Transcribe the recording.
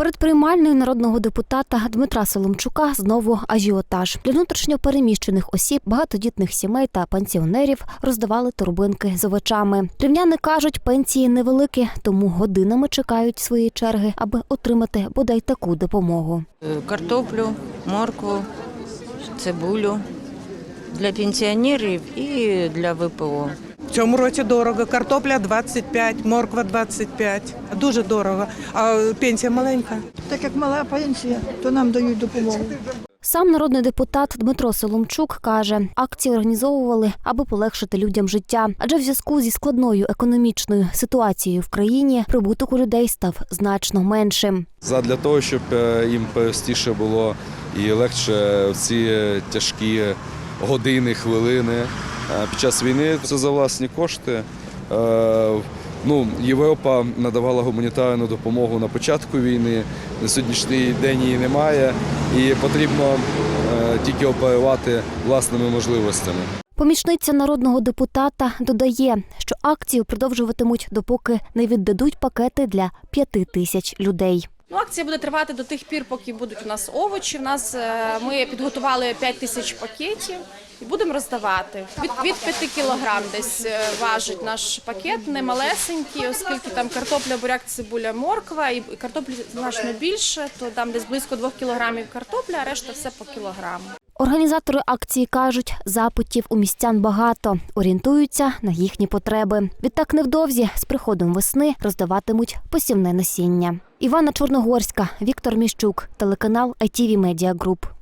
Перед приймальною народного депутата Дмитра Соломчука знову ажіотаж. Для внутрішньо переміщених осіб, багатодітних сімей та пенсіонерів роздавали торбинки з овочами. Рівняни кажуть, пенсії невеликі, тому годинами чекають своєї черги, аби отримати бодай таку допомогу. Е, картоплю, моркву, цибулю для пенсіонерів і для ВПО. В цьому році дорого. Картопля 25, морква 25. Дуже дорого. А пенсія маленька. Так як мала пенсія, то нам дають допомогу. Сам народний депутат Дмитро Соломчук каже, акції організовували, аби полегшити людям життя. Адже в зв'язку зі складною економічною ситуацією в країні прибуток у людей став значно меншим. Задля того, щоб е, їм простіше було і легше в ці тяжкі години, хвилини під час війни. Це за власні кошти. Е, Ну, Європа надавала гуманітарну допомогу на початку війни. На сьогоднішній день її немає, і потрібно е, тільки оперувати власними можливостями. Помічниця народного депутата додає, що акцію продовжуватимуть, допоки не віддадуть пакети для п'яти тисяч людей. Ну, акція буде тривати до тих пір, поки будуть у нас овочі. У нас е, ми підготували 5 тисяч пакетів і будемо роздавати. Від, від 5 кілограм десь е, важить наш пакет, не малесенький, оскільки там картопля, буряк, цибуля, морква, і картоплі значно більше, то там десь близько 2 кілограмів картопля, а решта все по кілограму. Організатори акції кажуть, запитів у містян багато, орієнтуються на їхні потреби. Відтак невдовзі з приходом весни роздаватимуть посівне насіння. Івана Чорногорська, Віктор Міщук, телеканал ITV Media Group.